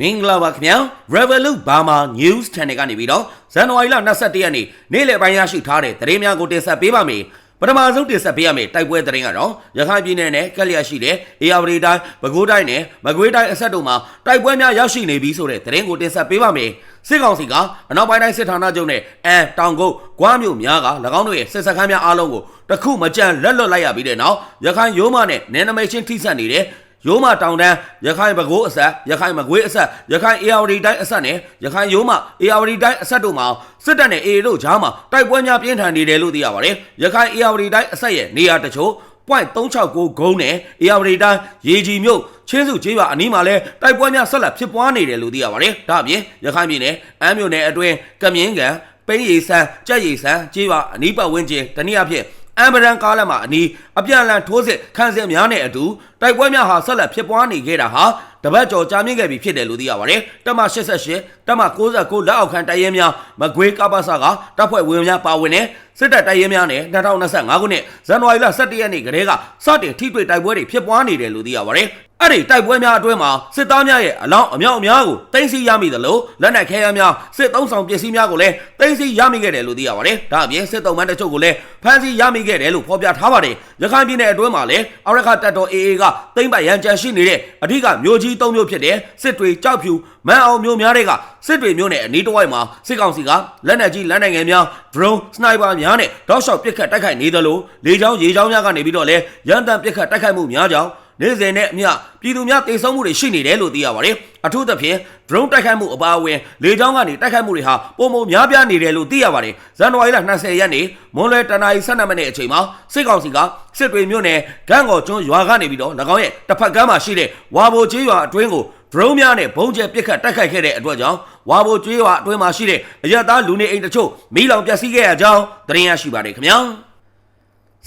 မင်္ဂလာပါခင်ဗျာ Revolut Burma News Channel ကနေပြီးတော့ဇန်နဝါရီလ22ရက်နေ့နေ့လယ်ပိုင်းရရှိထားတဲ့သတင်းများကိုတင်ဆက်ပေးပါမယ်ပထမဆုံးတင်ဆက်ပေးရမယ့်တိုက်ပွဲသတင်းကတော့ရခိုင်ပြည်နယ်နဲ့ကက်လျက်ရှိတဲ့အေယာဝတီတိုင်းပဲခူးတိုင်းနဲ့မကွေးတိုင်းအဆက်တို့မှာတိုက်ပွဲများရောက်ရှိနေပြီဆိုတဲ့သတင်းကိုတင်ဆက်ပေးပါမယ်စစ်ကောင်စီကအနောက်ပိုင်းတိုင်းစစ်ဌာနချုပ်နဲ့အန်တောင်ကုတ်ကွားမြို့များက၎င်းတို့ရဲ့စစ်စခန်းများအားလုံးကိုတခုမကြံလက်လွတ်လိုက်ရပြီးတဲ့နောက်ရခိုင်ရိုးမနဲ့နယ်နိမိတ်ချင်းထိစပ်နေတဲ့ ရိုးမတောင်တန်းရခိုင်ပဲခူးအဆက်ရခိုင်မကွေးအဆက်ရခိုင်အေယာဝတီတိုင်းအဆက်နဲ့ရခိုင်ရိုးမအေယာဝတီတိုင်းအဆက်တို့မှာစစ်တပ်နဲ့အေတို့ကြားမှာတိုက်ပွဲများပြင်းထန်နေတယ်လို့သိရပါတယ်ရခိုင်အေယာဝတီတိုင်းအဆက်ရဲ့နေရာတချို့ .369 ဂုံးနဲ့အေယာဝတီတိုင်းရေကြီးမြို့ချင်းစုကျေးရွာအနီးမှာလဲတိုက်ပွဲများဆက်လက်ဖြစ်ပွားနေတယ်လို့သိရပါတယ်ဒါအပြင်ရခိုင်ပြည်နယ်အမ်းမြို့နယ်အတွင်းကမြင်းကန်ပိန်းရီဆန်းကြက်ရီဆန်းကျေးရွာအနီးပတ်ဝန်းကျင်တနည်းအားဖြင့် အမ်ဘရန်ကားလက်မှာအနီးအပြန်အလှန်ထိုးစစ်ခန်းစစ်များနဲ့အတူတိုက်ပွဲများဟာဆက်လက်ဖြစ်ပွားနေခဲ့တာဟာတပတ်ကျော်ကြာမြင့်ခဲ့ပြီဖြစ်တယ်လို့သိရပါတယ်။တက်မ88တက်မ69လက်အောက်ခံတိုက်ရဲများမကွေးကပ္ပစကတပ်ဖွဲ့ဝင်များပါဝင်တဲ့စစ်တပ်တိုက်ရဲများနဲ့2025ခုနှစ်ဇန်နဝါရီလ17ရက်နေ့ကတည်းကစတင်ထိတွေ့တိုက်ပွဲတွေဖြစ်ပွားနေတယ်လို့သိရပါတယ်။ အဲ့ဒီတိုက်ပွဲများအတွင်းမှာစစ်သားများရဲ့အလောင်းအမြောက်အများကိုတင်စီရမိသလိုလက်နက်ခဲယမ်းများစစ်သုံးဆောင်ပစ္စည်းများကိုလည်းတင်စီရမိခဲ့တယ်လို့သိရပါတယ်။ဒါအပြင်စစ်တုံးမန်းတချို့ကိုလည်းဖမ်းဆီးရမိခဲ့တယ်လို့ဖော်ပြထားပါတယ်။ရခိုင်ပြည်နယ်အတွင်းမှာလည်းအရခတပ်တော် AA ကတိမ့်ပိုင်ရန်ကြံရှိနေတဲ့အဓိကမျိုးကြီး၃မျိုးဖြစ်တဲ့စစ်တွေကြောက်ဖြူမန်အောင်မျိုးများတွေကစစ်တွေမျိုးနဲ့အနီးတစ်ဝိုက်မှာစစ်ကောင်စီကလက်နက်ကြီးလက်နက်ငယ်များ drone sniper များနဲ့တောက်လျှောက်ပစ်ခတ်တိုက်ခိုက်နေသလိုလေကြောင်းရေကြောင်းများကနေပြီးတော့လည်းရန်တမ်းပစ်ခတ်တိုက်ခိုက်မှုများကြောင်း နေ့စဉ်နဲ့အမျှပြည်သူများတိတ်ဆုံးမှုတွေရှိနေတယ်လို့သိရပါတယ်။အထူးသဖြင့် drone တိုက်ခိုက်မှုအပါအဝင်လေကြောင်းကနေတိုက်ခိုက်မှုတွေဟာပုံမများပြားနေတယ်လို့သိရပါတယ်။ဇန်နဝါရီလ20ရက်နေ့မွန်းလွဲတနာရီ12မိနစ်အချိန်မှာစစ်ကောင်စီကစစ်တွေမြို့နယ်ဂန့်ကော်ကျွန်းရွာကနေပြီးတော့၎င်းရဲ့တစ်ဖက်ကမ်းမှာရှိတဲ့ဝါဘိုကျေးရွာအတွင်းကို drone များနဲ့ဘုံကျဲပစ်ခတ်တိုက်ခိုက်ခဲ့တဲ့အတွက်ကြောင့်ဝါဘိုကျွေးရွာအတွင်းမှာရှိတဲ့အရသားလူနေအိမ်တချို့မီးလောင်ပျက်စီးခဲ့ရကြောင်းသတင်းရရှိပါတယ်ခင်ဗျာ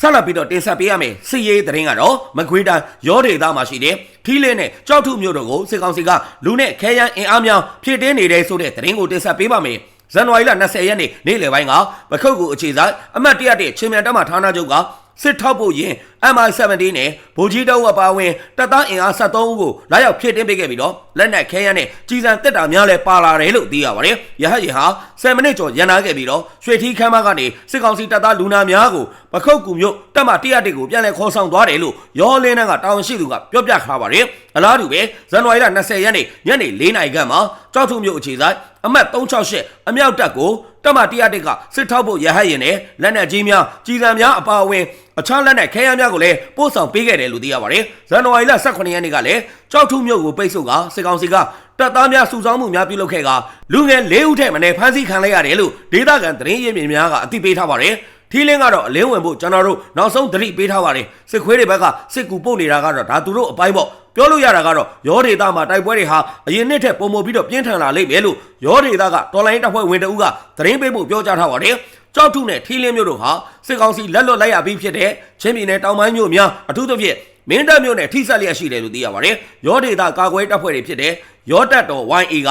ဆက်လက်ပြီးတော့တင်ဆက်ပေးရမယ်စီရေးသတင်းကတော့မကွေးတိုင်းရောဒေသမှာရှိတဲ့ထီးလင်းနဲ့ကြောက်ထုမြို့တို့ကိုစစ်ကောင်စီကလူနဲ့ခဲယမ်းအင်အားများဖြည့်တင်းနေတဲ့ဆိုတဲ့သတင်းကိုတင်ဆက်ပေးပါမယ်ဇန်နဝါရီလ20ရက်နေ့နေ့လယ်ပိုင်းကပခုတ်ကူအခြေဆိုင်အမှတ်101ချင်းမြန်တပ်မဌာနချုပ်ကစစ်ထောက်ဖို့ရင် MI17 နဲ့ဗိုလ်ကြီးတောက်အပါဝင်တပ်သားအင်အား73ဦးကိုလာရောက်ဖြည့်တင်းပေးခဲ့ပြီးတော့လက်နက်ခဲယမ်းနဲ့ကြီးစံတက်တာများလဲပါလာတယ်လို့သိရပါတယ်။ရဟတ်ရင်ဟာ10မိနစ်ကျော်ရန်နာခဲ့ပြီးတော့ရွှေထီးခမ်းမကနေစစ်ကောင်စီတပ်သားလူနာများကိုပခုတ်ကူမြို့တပ်မ101ကိုပြန်လည်ခေါ်ဆောင်သွားတယ်လို့ရောလင်းနှန်းကတာဝန်ရှိသူကပြောပြထားပါတယ်။အလားတူပဲဇန်နဝါရီလ20ရက်နေ့ညနေ4နာရီခန့်မှာကြောက်ထုမြို့အခြေဆိုင်အမှတ်368အမြောက်တပ်ကိုတပ်မ101ကစစ်ထောက်ဖို့ရဟတ်ရင်နဲ့လက်နက်ကြီးများကြီးစံများအပါအဝင် အခြားလက်နက်ခဲယမ်းများကိုလည်းပို့ဆောင်ပေးခဲ့တယ်လို့သိရပါတယ်။ဇန်နဝါရီလ18ရက်နေ့ကလည်းကြောက်ထုမြို့ကိုပိတ်ဆို့ကစစ်ကောင်စီကတပ်သားများစုဆောင်းမှုများပြုလုပ်ခဲ့ကလူငယ်၄ဦးထက်မနည်းဖမ်းဆီးခံလိုက်ရတယ်လို့ဒေသခံသတင်းရင်းမြစ်များကအသိပေးထားပါတယ်။ထီးလင်းကတော့အလင်းဝင်ဖို့ကျွန်တော်တို့နောက်ဆုံးသတိပေးထားပါတယ်စစ်ခွေးတွေဘက်ကစစ်ကူပို့နေတာကတော့ဒါသူတို့အပိုင်းပေါ့ ပြောလို့ရတာကတော့ရောဒေတာမှာတိုက်ပွဲတွေဟာအရင်နှစ်ထက်ပုံမပြီးတော့ပြင်းထန်လာလိမ့်မယ်လို့ရောဒေတာကတော်လိုင်းတပ်ဖွဲ့ဝင်တအုပ်ကသတင်းပေးဖို့ပြောကြားထားပါတယ်ကြောက်ထုနဲ့ထီးလင်းမျိုးတို့ဟာစစ်ကောင်စီလက်လွတ်လိုက်ရပြီးဖြစ်တဲ့ချင်းပြည်နယ်တောင်ပိုင်းမြို့များအထူးသဖြင့်မင်းတပ်မြို့နယ်ထိစပ်လျက်ရှိတယ်လို့သိရပါတယ်ရောဒေတာကာကွယ်တပ်ဖွဲ့တွေဖြစ်တဲ့ရောတပ်တော် YA က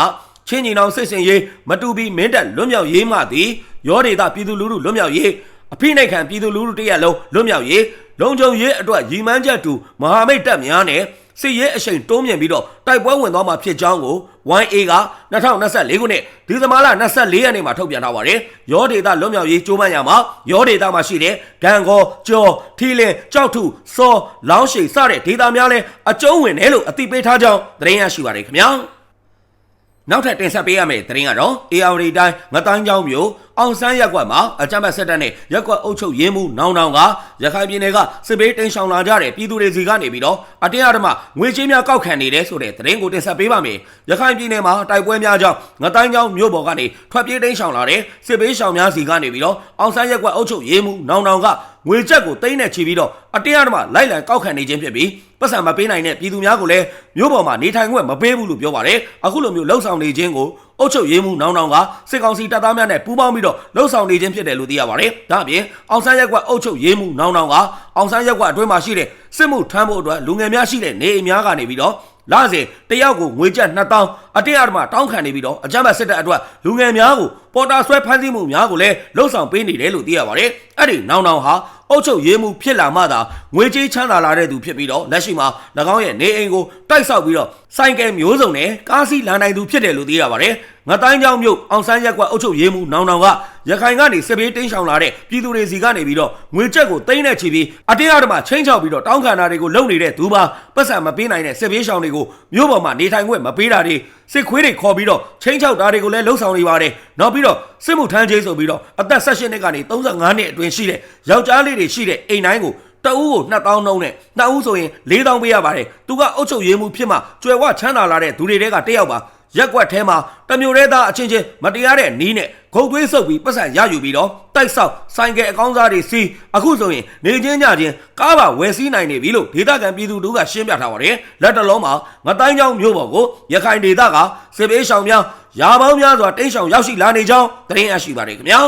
ချင်းညီနောင်စစ်စင်ရေးမတူပြီးမင်းတပ်လွတ်မြောက်ရေးမှသည်ရောဒေတာပြည်သူလူထုလွတ်မြောက်ရေးအဖိနှိတ်ခံပြည်သူလူထုတရက်လုံးလွတ်မြောက်ရေးလုံခြုံရေးအတွက်ရည်မှန်းချက်တူမဟာမိတ်တပ်များနဲ့ စစ်ရေးအရှိန်တိုးမြင့်ပြီးတော့တိုက်ပွဲဝင်သွားမှာဖြစ်ကြောင်းကို YA က2024ခုနှစ်ဒီဇင်ဘာလ24ရက်နေ့မှာထုတ်ပြန်ထားပါတယ်။ရောဒေတာလွတ်မြောက်ရေးကြိုးပမ်းရမှာရောဒေတာမှာရှိတဲ့ဂန်ကောကျော်ထီလင်ကြောက်ထုစောလောင်းရှိစတဲ့ဒေတာများလဲအကျုံးဝင်တယ်လို့အသိပေးထားကြောင်းသတင်းရရှိပါတယ်ခင်ဗျာ။နောက်ထပ်တင်ဆက်ပေးရမယ့်သတင်းကတော့ AR တိုင်းငတိုင်းကျောင်းမျိုး အောင်ဆန်းရက်ကွက်မှာအကြမ်းဖက်စစ်တပ်နဲ့ရက်ကွက်အုပ်ချုပ်ရေးမှူးနောင်နောင်ကရခိုင်ပြည်နယ်ကစစ်ဘေးတင်ဆောင်လာကြတဲ့ပြည်သူတွေစီကနေပြီးတော့အတင်းအဓမ္မငွေကြေးများကောက်ခံနေတယ်ဆိုတဲ့သတင်းကိုတင်ဆက်ပေးပါမယ်။ရခိုင်ပြည်နယ်မှာတိုက်ပွဲများကြောင့်ငတိုင်းကျောင်းမြို့ပေါ်ကနေထွက်ပြေးတိမ်းရှောင်လာတဲ့စစ်ဘေးရှောင်များစီကနေပြီးတော့အောင်ဆန်းရက်ကွက်အုပ်ချုပ်ရေးမှူးနောင်နောင်ကငွေချက်ကိုတိမ့်နဲ့ချီပြီးတော့အတင်းအဓမ္မလိုက်လံကောက်ခံနေခြင်းဖြစ်ပြီးပတ်စံမပေးနိုင်တဲ့ပြည်သူများကိုလည်းမြို့ပေါ်မှာနေထိုင်ခွင့်မပေးဘူးလို့ပြောပါတယ်အခုလိုမျိုးလှုပ်ဆောင်နေခြင်းကို အုပ်ချုပ်ရေးမှူးနောင်နောင်ကစစ်ကောင်စီတပ်သားများနဲ့ပူးပေါင်းပြီးတော့လှုပ်ဆောင်နေခြင်းဖြစ်တယ်လို့သိရပါတယ်ဒါအပြင်အောင်ဆန်းရက်ကွက်အုပ်ချုပ်ရေးမှူးနောင်နောင်ကအောင်ဆန်းရက်ကွက်အတွင်းမှာရှိတဲ့စစ်မှုထမ်းဖို့အတွက်လူငယ်များရှိတဲ့နေအိမ်များကနေပြီးတော့လာစဉ်တယောက်ကိုငွေကျပ်2000အတင်းအဓမ္မတောင်းခံနေပြီးတော့အကြမ်းဖက်စစ်တပ်အတွက်လူငယ်များကိုပေါ်တာဆွဲဖမ်းဆီးမှုများကိုလည်းလှုံ့ဆော်ပေးနေတယ်လို့သိရပါတယ်။အဲ့ဒီနောင်နောင်ဟာ အုပ်ချုပ်ရေးမှုဖြစ်လာမှသာငွေကြေးချမ်းသာလာတဲ့သူဖြစ်ပြီးတော့လက်ရှိမှာ၎င်းရဲ့နေအိမ်ကိုတိုက်ဆောက်ပြီးတော့စိုက်ကဲမျိုးစုံနဲ့ကားစီးလာနိုင်သူဖြစ်တယ်လို့သိရပါတယ်ငတိုင်းကြောင်မြို့အောင်ဆန်းရက်ကွက်အုပ်ချုပ်ရေးမှုနောင်နောင်ကရခိုင်ကနေစစ်ဘေးတင်းရှောင်လာတဲ့ပြည်သူတွေစီကနေပြီးတော့ငွေကြက်ကိုတိမ့်တဲ့ချီပြီးအတင်းအဓမ္မချင်းချောက်ပြီးတော့တောင်းခံတာတွေကိုလုပ်နေတဲ့သူပါပတ်စံမပေးနိုင်တဲ့စစ်ဘေးရှောင်တွေကိုမြို့ပေါ်မှာနေထိုင်ခွင့်မပေးတာတွေ စစ်ခွေးတွေခေါ်ပြီးတော့ချင်းချောက်တာတွေကိုလည်းလှုပ်ဆောင်နေပါတယ်နောက်ပြီးတော့စစ်မှုထမ်းချင်းဆိုပြီးတော့အသက်16နှစ်ကနေ35နှစ်အတွင်းရှိတဲ့ယောက်ျားလေးတွေရှိတဲ့အိမ်တိုင်းကိုတအူးကို2000နှုန်းနဲ့နှစ်ဦးဆိုရင်4000ပေးရပါတယ်သူကအုပ်ချုပ်ရေးမှုဖြစ်မှကျွယ်ဝချမ်းသာလာတဲ့သူတွေတဲကတယောက်ပါရက်ကွက်ထဲမှာတမျိုးရဲသားအချင်းချင်းမတရားတဲ့နီးနဲ့ ခုတ်သွေးဆုပ်ပြီးပတ်စံရယူပြီးတော့တိုက်ဆောက်ဆိုင်ကယ်အကောင်းစားတွေစီးအခုဆိုရင်နေချင်းညချင်းကားပါဝယ်စီးနိုင်နေပြီလို့ဒေသခံပြည်သူတို့ကရှင်းပြထားပါတယ်လက်တလုံးမှာငတိုင်းချောင်းမြို့ပေါ်ကိုရခိုင်ဒေသကစစ်ဘေးရှောင်များရာပေါင်းများစွာတိန့်ရှောင်ရောက်ရှိလာနေကြောင်းသတင်းရရှိပါတယ်ခင်ဗျာ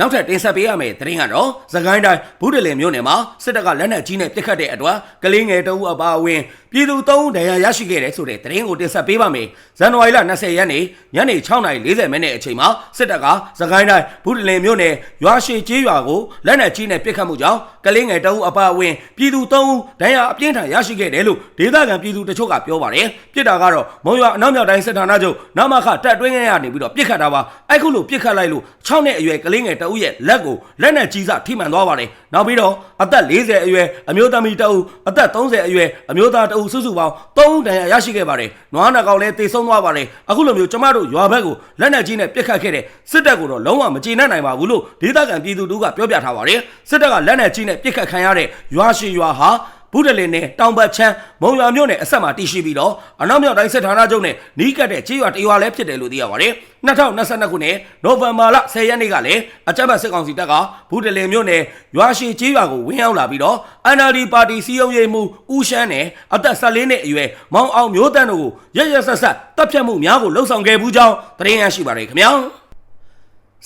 နောက်ထပ်တင်ဆက်ပေးရမယ့်သတင်းကတော့သခိုင်းတိုင်းဘူးတလင်မြို့နယ်မှာစစ်တပ်ကလက်နက်ကြီးနဲ့ပစ်ခတ်တဲ့အတွက်ကလေးငယ်တအုပ်အပါအဝင်ပြည်သူ၃ဦးဒဏ်ရာရရှိခဲ့တဲ့ဆိုတဲ့သတင်းကိုတင်ဆက်ပေးပါမယ်။ဇန်နဝါရီလ20ရက်နေ့ညနေ6:40မိနစ်အချိန်မှာစစ်တပ်ကသခိုင်းတိုင်းဘူးတလင်မြို့နယ်ရွာရှိကျေးရွာကိုလက်နက်ကြီးနဲ့ပစ်ခတ်မှုကြောင့်ကလေးငယ်တအုပ်အပါအဝင်ပြည်သူ၃ဦးဒဏ်ရာအပြင်းထန်ရရှိခဲ့တယ်လို့ဒေသခံပြည်သူတချို့ကပြောပါတယ်။ပြစ်တာကတော့မုံရွာအနောက်မြောက်တိုင်းစစ်ဌာနချုပ်နမခတပ်တွင်းငယ်ရနေပြီးတော့ပြစ်ခတ်တာပါ။အဲ့ခုလိုပြစ်ခတ်လိုက်လို့6နှစ်အရွယ်ကလေးငယ်တအုပ်ရဲ့လက်ကိုလက်နဲ့ကြီးစထိမှန်သွားပါတယ်။နောက်ပြီးတော့အသက်40အရွယ်အမျိုးသမီးတအုပ်အသက်30အရွယ်အမျိုးသားတအုပ်စုစုပေါင်း3ဦးဒဏ်ရာရရှိခဲ့ပါတယ်။နွားနာကောင်လည်းတေဆုံးသွားပါတယ်။အခုလိုမျိုးကျမတို့ရွာဘက်ကိုလက်နဲ့ကြီးနဲ့ပြစ်ခတ်ခဲ့တဲ့စစ်တပ်ကိုတော့လုံးဝမကျေနပ်နိုင်ပါဘူးလို့ဒေသခံပြည်သူတို့ကပြောပြထားပါတယ်။စစ်တပ်ကလက်နဲ့ကြီးနဲ့ပြစ်ခတ်ခံရတဲ့ရွာရှိရွာဟာ ဘူးတလင်းနဲ့တောင်ပတ်ချမ်းမုံရွာမြို့နယ်အဆက်မှာတည်ရှိပြီးတော့အနောက်မြောက်တိုင်းစစ်ဌာနချုပ်နဲ့နီးကပ်တဲ့ကြေးရွာတရွာလည်းဖြစ်တယ်လို့သိရပါတယ်။2022ခုနှစ်နိုဝင်ဘာလ10ရက်နေ့ကလည်းအကြမ်းဖက်စစ်ကောင်စီတပ်ကဘူးတလင်းမြို့နယ်ရွာရှိကြေးရွာကိုဝင်ရောက်လာပြီးတော့ NLD ပါတီစီယုံရေးမှုဦးရှမ်းနဲ့အသက်14နှစ်အရွယ်မောင်အောင်မျိုးတန်းတို့ကိုရရဆက်ဆက်တပ်ဖြတ်မှုများကိုလှုံ့ဆော်ခဲ့ဘူးကြောင်းသတင်းရရှိပါတယ်ခင်ဗျာ။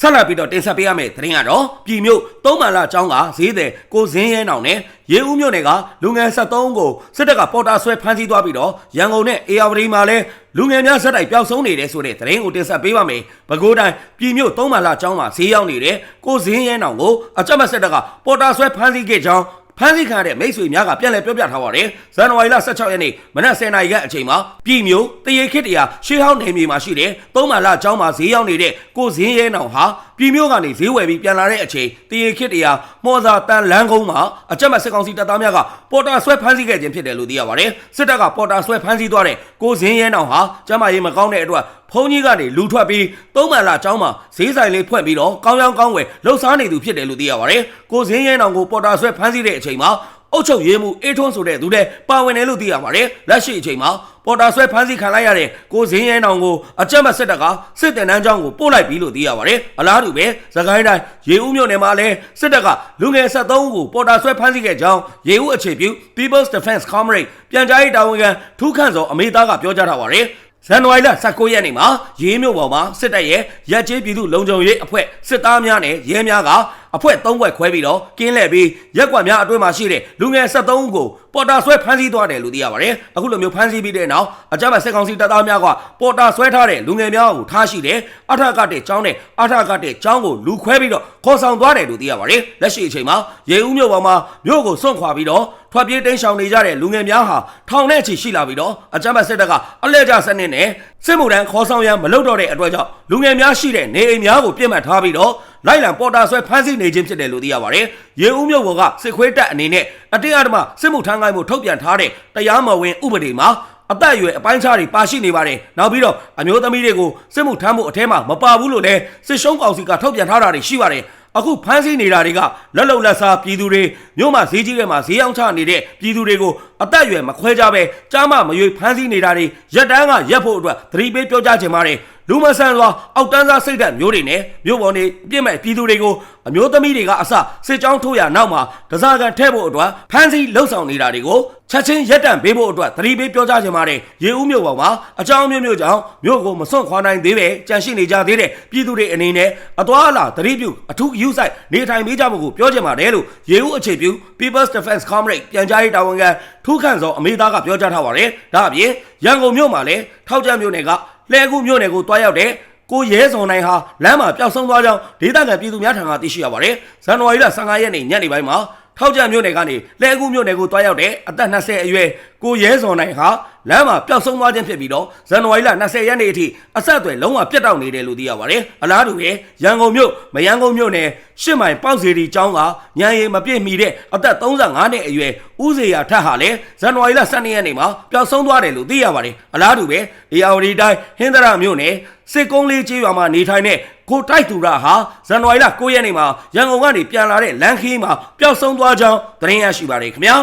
ဆက်လက်ပြီးတော့တင်ဆက်ပေးရမယ့်သတင်းကတော့ပြည်မြို့သုံးမှန်လာကျောင်းကဈေးသည်ကိုစင်းရဲနောင်နဲ့ရေဦးမြို့နယ်ကလူငယ်73ကိုစစ်တပ်ကပေါ်တာဆွဲဖမ်းဆီးသွားပြီးတော့ရန်ကုန်နဲ့အေယာဝတီမှာလည်းလူငယ်များဇက်တိုက်ပျောက်ဆုံးနေတယ်ဆိုတဲ့သတင်းကိုတင်ဆက်ပေးပါမယ်။ပဲခူးတိုင်းပြည်မြို့သုံးမှန်လာကျောင်းမှာဈေးရောက်နေတဲ့ကိုစင်းရဲနောင်ကိုအကြမ်းဖက်စစ်တပ်ကပေါ်တာဆွဲဖမ်းဆီးခဲ့ကြောင်း ဖမ်းဆီးခံရတဲ့မိတ်ဆွေများကပြန်လည်ပြောပြထားပါတယ်။ဇန်နဝါရီလ16ရက်နေ့မနက်10:00နာရီခန့်အချိန်မှာပြည်မျိုးတရေခစ်တရာရှေးဟောင်းနေမြေမှာရှိတဲ့သုံးမှန်လကျောင်းမှာဈေးရောက်နေတဲ့ကိုဇင်းရဲနောင်ဟာပြည်မျိုးကနေဈေးဝယ်ပြီးပြန်လာတဲ့အချိန်တရေခစ်တရာမော်စာတန်လန်းကုန်းမှာအကြက်မစစ်ကောင်စီတပ်သားများကပေါ်တာဆွဲဖမ်းဆီးခဲ့ခြင်းဖြစ်တယ်လို့သိရပါတယ်။စစ်တပ်ကပေါ်တာဆွဲဖမ်းဆီးသွားတဲ့ကိုဇင်းရဲနောင်ဟာကျမရေးမကောင်းတဲ့အတွက်ဖုန်းကြီးကနေလူထွက်ပြီးသုံးမှန်လာကျောင်းမှာဈေးဆိုင်လေးဖွင့်ပြီးတော့ကောင်းကောင်းကောင်းဝယ်လှုပ်ရှားနေသူဖြစ်တယ်လို့သိရပါတယ်။ကိုဇင်းရဲနောင်ကိုပေါ်တာဆွဲဖမ်းဆီးတဲ့အချိန်မှာ အုတ်ချုပ်ရေးမှုအေးထွန်းဆိုတဲ့သူတဲ့ပါဝင်တယ်လို့သိရပါတယ်လက်ရှိအချိန်မှာပေါ်တာဆွဲဖမ်းဆီးခံလိုက်ရတဲ့ကိုဇင်းရဲနောင်ကိုအကြက်မစစ်တပ်ကစစ်တင်တန်းကျောင်းကိုပို့လိုက်ပြီလို့သိရပါတယ်အလားတူပဲသခိုင်းတိုင်းရေဦးမြို့နယ်မှာလည်းစစ်တပ်ကလူငယ်73ဦးကိုပေါ်တာဆွဲဖမ်းဆီးခဲ့ကြောင်းရေဦးအခြေပြု People's Defense Comrade ပြန်ကြားရေးတာဝန်ခံထူးခန့်စောအမေသားကပြောကြားထားပါတယ်ဇန်နဝါရီလ19ရက်နေ့မှာရေးမြို့ပေါ်မှာစစ်တပ်ရဲ့ရက်ကျေးပြည်သူလုံခြုံရေးအဖွဲ့စစ်သားများနဲ့ရဲများက အဖွဲ့၃ဘွဲ့ခွဲပြီးတော့ကင်းလှည့်ပြီးရက်ကွက်များအတွင်းမှာရှိတဲ့လူငယ်73ဦးကိုပေါ်တာဆွဲဖမ်းဆီးသွားတယ်လို့သိရပါတယ်။အခုလိုမျိုးဖမ်းဆီးပြီးတဲ့နောက်အကြမ်းဖက်စစ်ကောင်စီတပ်သားများကပေါ်တာဆွဲထားတဲ့လူငယ်များကိုထားရှိတယ်။အထက်ကတဲ့ကျောင်းနဲ့အထက်ကတဲ့ကျောင်းကိုလူခွဲပြီးတော့ခေါ်ဆောင်သွားတယ်လို့သိရပါတယ်။လက်ရှိအချိန်မှာရေဦးမြို့ပေါ်မှာမြို့ကိုစွန့်ခွာပြီးတော့ထွက်ပြေးတိမ်းရှောင်နေကြတဲ့လူငယ်များဟာထောင်နဲ့ချီရှိလာပြီးတော့အကြမ်းဖက်စစ်တပ်ကအလဲကျစနစ်နဲ့ စစ်မှုထမ်းခေါ်ဆောင်ရန်မလုပ်တော့တဲ့အတွက်ကြောင့်လူငယ်များရှိတဲ့နေအိမ်များကိုပြစ်မှတ်ထားပြီးတော့လိုက်လံပေါ်တာဆွဲဖမ်းဆီးနေခြင်းဖြစ်တယ်လို့သိရပါတယ်။ရေဦးမြို့ပေါ်ကစစ်ခွေးတပ်အနေနဲ့အတင်းအဓမ္မစစ်မှုထမ်းကိုင်းမှုထုတ်ပြန်ထားတဲ့တရားမဝင်ဥပဒေမှာအသက်အရွယ်အပိုင်းခြားတွေပါရှိနေပါတယ်။နောက်ပြီးတော့အမျိုးသမီးတွေကိုစစ်မှုထမ်းမှုအထက်မှာမပါဘူးလို့လည်းစစ်ရှုံးကောင်စီကထုတ်ပြန်ထားတာတွေရှိပါတယ်။ အခုဖမ်းဆီးနေတာတွေကလက်လုံလက်စားပြည်သူတွေမြို့မှာဈေးကြီးတွေမှာဈေးအောင်ချနေတဲ့ပြည်သူတွေကိုအသက်အရွယ်မခွဲကြပဲကြားမမရွေဖမ်းဆီးနေတာတွေရက်တန်းကရက်ဖို့အတွက်သတိပေးပြောကြားချင်ပါတယ် လူမဆန်စွာအောက်တန်းစားစိတ်ဓာတ်မျိုးတွေနဲ့မြို့ပေါ်နေပြစ်မဲ့ပြည်သူတွေကိုအမျိုးသမီးတွေကအစစစ်ကြောင်းထိုးရနောက်မှာတစားကန်ထဲ့ဖို့အတွက်ဖမ်းဆီးလှုပ်ဆောင်နေတာတွေကိုချက်ချင်းရက်တန့်ပေးဖို့အတွက်သတိပေးပြောကြားချင်ပါတယ်ရေဦးမြို့ပေါ်မှာအကြောင်းမျိုးမျိုးကြောင့်မြို့ကိုမစွန့်ခွာနိုင်သေးပဲကြန့်ရှိနေကြသေးတဲ့ပြည်သူတွေအနေနဲ့အသွာအလာသတိပြုအထူးယူဆိုင်နေထိုင်ပေးကြဖို့ကိုပြောချင်ပါတယ်လို့ရေဦးအခြေပြု People's Defense Comrade ပြန်ကြားရေးတာဝန်ခံထူးခန့်စောအမေသားကပြောကြားထားပါတယ်ဒါအပြင်ရန်ကုန်မြို့မှာလည်းထောက်ကြံမြို့နယ်က လှဲကူမြို့နယ်ကိုတွားရောက်တဲ့ကိုရဲစုံနိုင်ဟာလမ်းမှာပျောက်ဆုံးသွားကြောင်းဒေသခံပြည်သူများထံကသိရှိရပါတယ်ဇန်နဝါရီလ15ရက်နေ့ညနေပိုင်းမှာ ထောက်ကြမြို့နယ်ကနေလဲအကူမြို့နယ်ကိုတွားရောက်တဲ့အသက်20အရွယ်ကိုရဲစုံနိုင်ဟာလမ်းမှာပျောက်ဆုံးသွားခြင်းဖြစ်ပြီးတော့ဇန်နဝါရီလ20ရက်နေ့အထိအဆက်အသွယ်လုံးဝပြတ်တောက်နေတယ်လို့သိရပါတယ်အလားတူပဲရန်ကုန်မြို့မရန်ကုန်မြို့နယ်ရှစ်မိုင်ပေါ့စီတီကျောင်းကညံရီမပြည့်မီတဲ့အသက်35နှစ်အရွယ်ဦးစေရထက်ဟာလည်းဇန်နဝါရီလ12ရက်နေ့မှာပျောက်ဆုံးသွားတယ်လို့သိရပါတယ်အလားတူပဲအေယာဝတီတိုင်းဟင်္ဒရာမြို့နယ်စစ်ကုန်းလေးကျေးရွာမှာနေထိုင်တဲ့ ကိုတိုက်သူရဟာဇန်နဝါရီလ9ရက်နေ့မှာရန်ကုန်ကနေပြန်လာတဲ့လမ်းခီးမှာပျောက်ဆုံးသွားကြောင်းသတင်းရရှိပါတယ်ခင်ဗျာ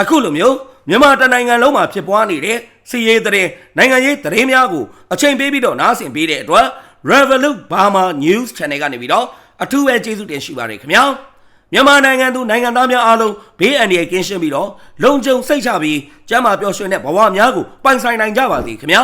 အခုလိုမျိုးမြန်မာတနိုင်ငံလုံးမှာဖြစ်ပွားနေတဲ့စီရေးသတင်းနိုင်ငံရေးသတင်းများကိုအချိန်ပေးပြီးတော့နားဆင်ပေးတဲ့အတွက် Revolut Burma News Channel ကနေပြီးတော့အထူးပဲကျေးဇူးတင်ရှိပါတယ်ခင်ဗျာမြန်မာနိုင်ငံသူနိုင်ငံသားများအားလုံးဘေးအန္တရာယ်ကင်းရှင်းပြီးတော့လုံခြုံစိတ်ချပြီးကျန်းမာပျော်ရွှင်တဲ့ဘဝများကိုပိုင်ဆိုင်နိုင်ကြပါစေခင်ဗျာ